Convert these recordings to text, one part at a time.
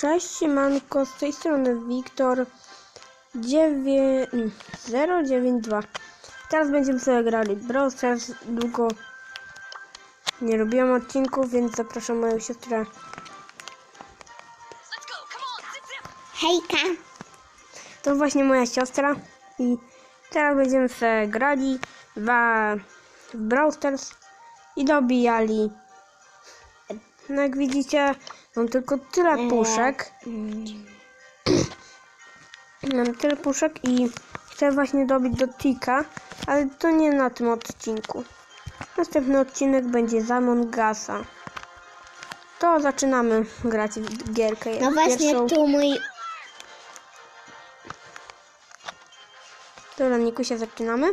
Cześć, siemanko, z tej strony Wiktor 092. Teraz będziemy sobie grali Brawl Stars. Długo nie robiłam odcinków, więc zapraszam moją siostrę. Hejka! To właśnie moja siostra i teraz będziemy sobie grali w, w Brawl Stars i dobijali. No jak widzicie, mam tylko tyle puszek. Mam tyle puszek i chcę właśnie dobić do Tika, ale to nie na tym odcinku. Następny odcinek będzie z Among Usa. To zaczynamy grać w gierkę. No właśnie Pierwszą. tu mój... Dobra, Nikusia, zaczynamy.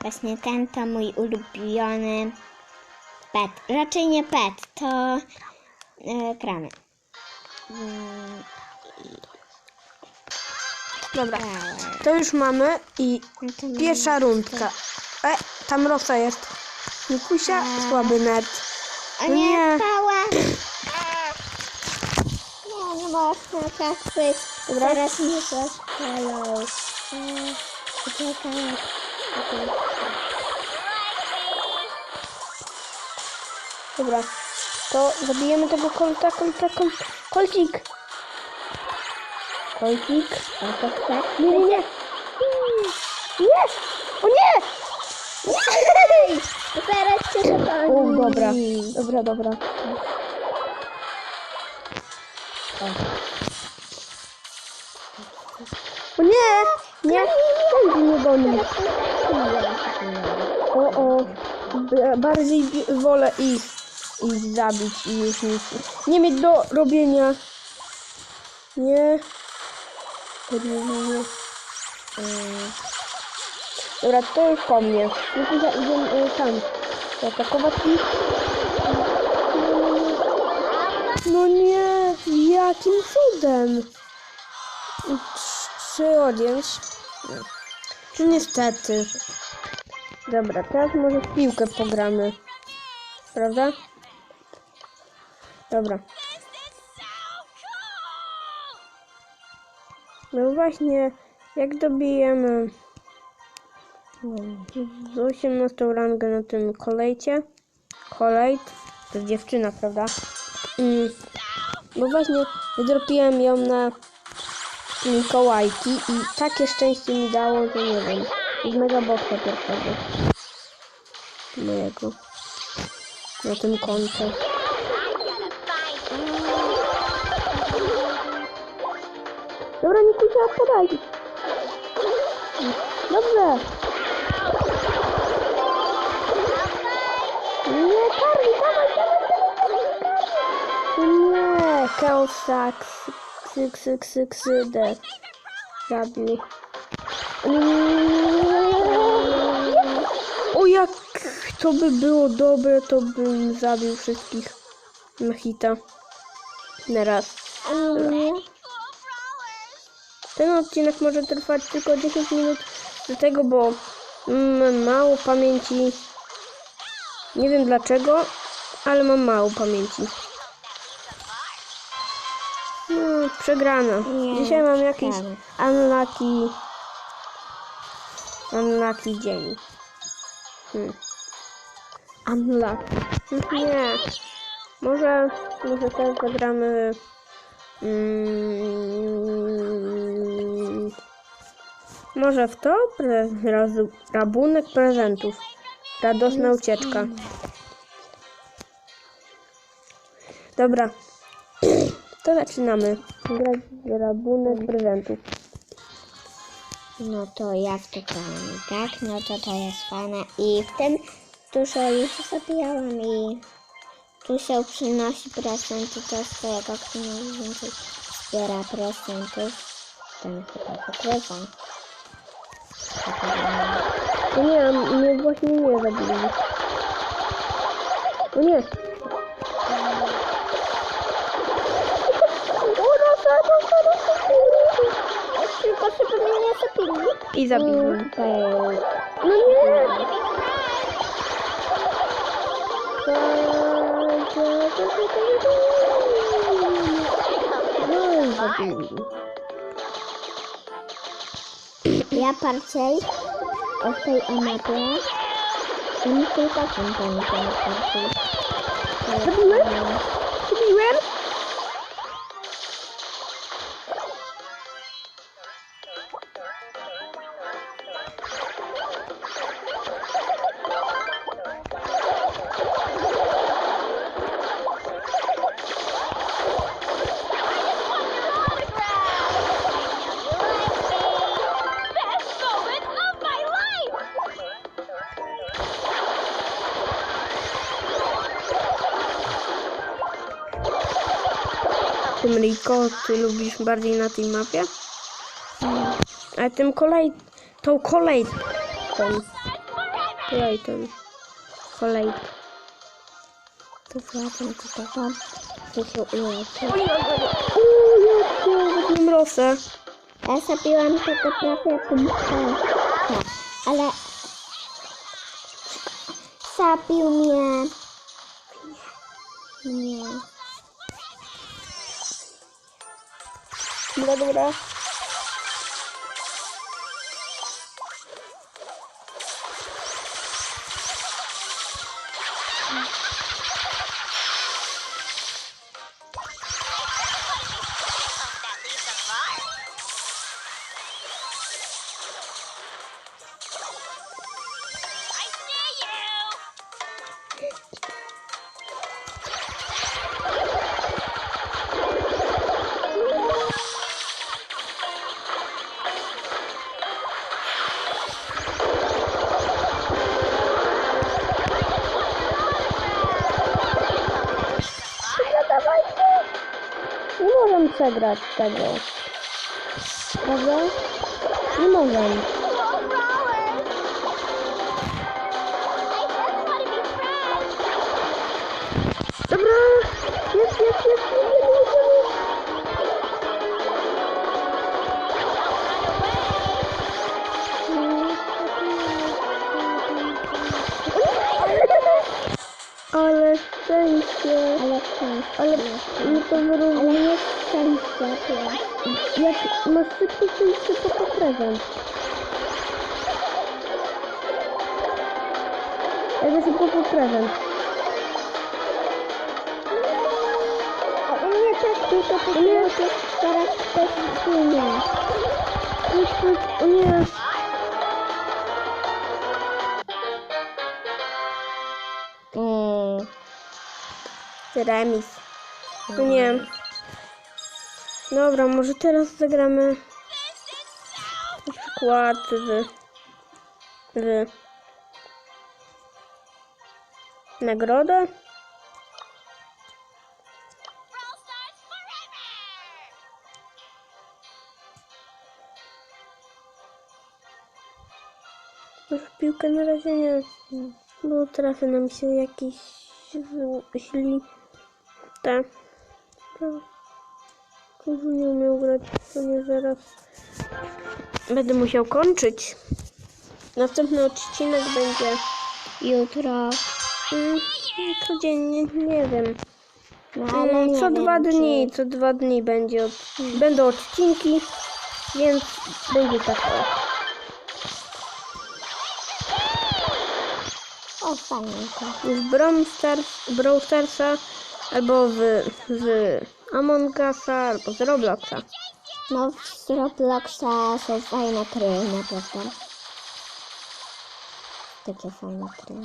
Właśnie ten to mój ulubiony pet. Raczej nie pet, to e, krany. Mm, Dobra, Power. to już mamy i pierwsza rundka. E, tam Rosa jest. Nikusia, słaby net. O No nie, nie. power! Nie, nie można tak być. Dobra. Teraz nie zastrzelał. E, Uciekaj. Okej. Dobra, to zabijemy tego kolta, kolta, kolta. Kolcik. Kolcik. O, tak, tak. Nie, nie, nie. Nie! O nie! Ej, Teraz cię O, dobra, dobra, dobra. O nie! Nie! Kolcik nie goni. O, o. Bardziej wolę ich, ich zabić i już nic. Nie mieć do robienia. Nie. Nie, nie, nie. Ym. Dobra, to już po mnie. No za- idziemy tam. Zaatakować ich. No nie, jakim cudem? Trzy odjąć. No niestety. Dobra, teraz może w piłkę pogramy. Prawda? Dobra. No właśnie, jak dobijemy z 18 rangę na tym kolejcie. Kolejt, to jest dziewczyna, prawda? Mm, bo właśnie wydropiłem ją na Mikołajki i takie szczęście mi dało, że nie wiem. Z mega boxa pierwszego. Mojego. Na tym koncie. Dobra, Nikusia, podaj. Dobrze. Nie, Karli, dawaj, dawaj, dawaj. Nie, Keosak, ksy, ksy, ksy, ksy, d. Zabił. O, jak to by było dobre, to bym zabił wszystkich na hita. Na raz. Ten odcinek może trwać tylko 10 minut, dlatego, bo mam mało pamięci. Nie wiem dlaczego, ale mam mało pamięci. No, przegrana. Nie, Dzisiaj mam jakiś unlucky, unlucky dzień. Hmm. Unlucky. Nie. Może, może teraz zagramy Mm, może w to? Raz, rabunek prezentów. Radosna ucieczka. Dobra. To zaczynamy. W rabunek prezentów. No to jak to grałem, tak? No to to jest fajne. I w tym dużo już zabijałam i tu się przynosi prezenty, to z tego, kto najwięcej zbiera prezentów, ten chyba wygrywa. O nie, mnie właśnie nie zabili. O nie. Tylko żeby mnie nie zabili. I zabiłem. No nie. Zrobili. Ja bardziej o tej emapie. I tylko kompanii to bardziej. Zrobiłeś? Zrobiłem? Tym Riko, ty lubisz bardziej na tej mapie? A tym kolej... tą kolej... tą... Kolejką. Kolej. To wracam do tego. To się uleczy. Uuu, mrosę. Ja zabiłam tego prawie punkta. Ale zabił mnie. Nie. Dobra, dobra. Przegrać tego. Prawda? Nie friends! Dobra. Jest, jest, jest. Jedziemy, jedziemy. Ale szczęście. Ale szczęście. Ale nie to nie szczęście. to Jak masz szybko szczęście, to po prezent. Jakby szybko po prezent. A u mnie też tylko po teraz ktoś płynie. O nie. Remis. No nie. Dobra, może teraz zagramy na przykład w, w nagrodę. Może piłkę na razie nie. Bo trafię nam się jakiś zł- Tak. Kurzu nie umiał grać, to nie zaraz. Będę musiał kończyć. Następny odcinek będzie Jutro. mm, codziennie, nie wiem. No ale Mm, nie co dwa dni, co dwa dni będzie od, będą odcinki, więc będzie tak o. Fajnie w Brawl Stars, Brawl Starsa, albo w, w Among Usa, albo z Robloxa. No, z Robloxa są fajne gry, naprawdę. Takie fajne gry.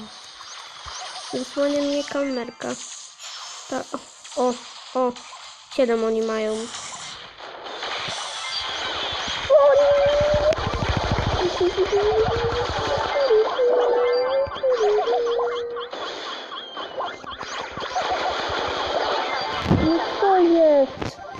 Zasłania mnie kamerka. Ta, o, o, siedem oni mają. No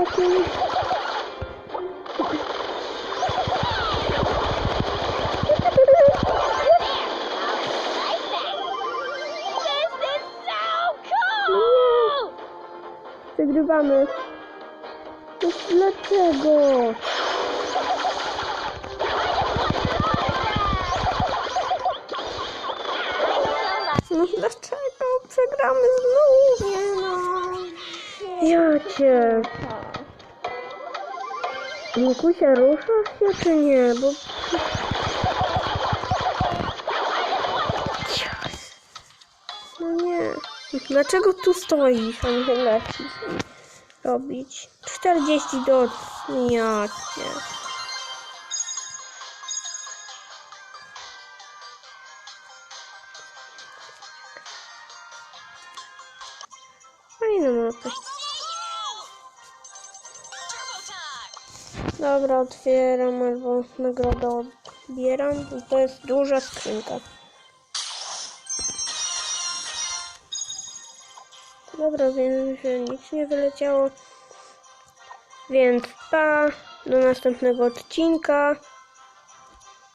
lepiej. Wygrywamy. No dlaczego? No dlaczego? Przegramy znów. Nie no. Ja cię. Mikusia, ruszasz się czy nie? Bo... No nie. Dlaczego tu stoisz, a nie lecisz robić? 40 do... Ja cię. Dobra, otwieram albo nagrodę odbieram. I To jest duża skrzynka. Dobra, wiem, że nic nie wyleciało. Więc pa, do następnego odcinka.